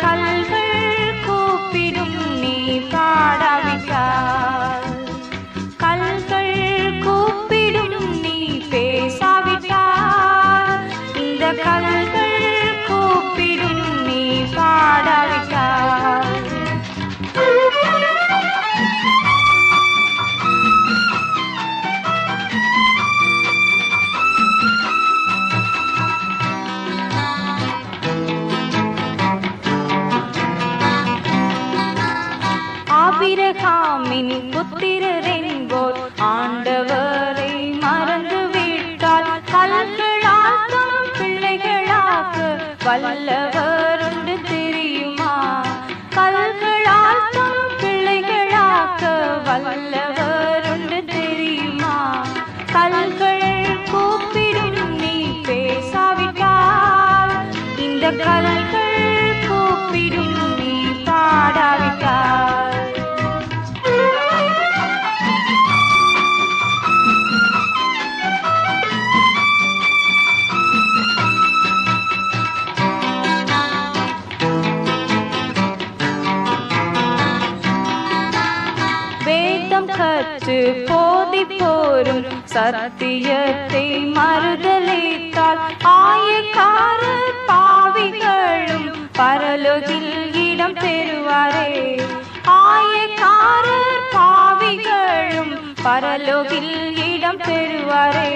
கல்கள் கூப்பிடும் நீ பாடாவிட்டால். கல்கள் கூப்பிடும் நீ பேசாவிட்டால். இந்த கல்கள் காமினி புத்திரரென்போர் ஆண்டவரை மறந்து விட்டால் கல்களால் பிள்ளைகளாக பிள்ளைகளாக்க வல்லவருண்டு தெரியுமா? கல்களால் பிள்ளைகளாக பிள்ளைகளாக்க வல்லவருண்டு தெரியுமா? கல்கள் கூப்பிடும் நீ பேசாவிட்டால் இந்த கல்கள் கற்று போதி போரும். சத்தியத்தை மறுதலித்தால் ஆயக்கார பாவிகளும் பரலோகில் இடம் பெறுவாரே. ஆயக்கார பாவிகளும் பரலோகில் இடம் பெறுவாரே.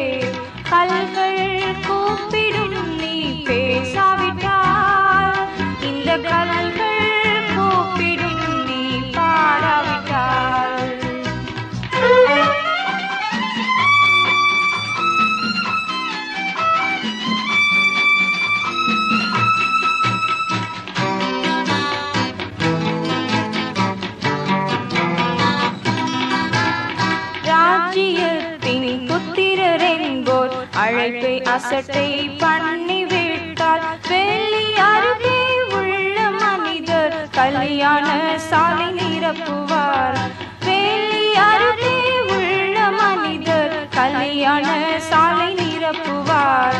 கல்வி அழைப்பை அசட்டை பண்ணிவிட்டால் வெளி அருகே உள்ள மனிதர் கல்யாண சாலை நிரப்புவார். வெளி அருகே உள்ள மனிதர் கல்யாண சாலை நிரப்புவார்.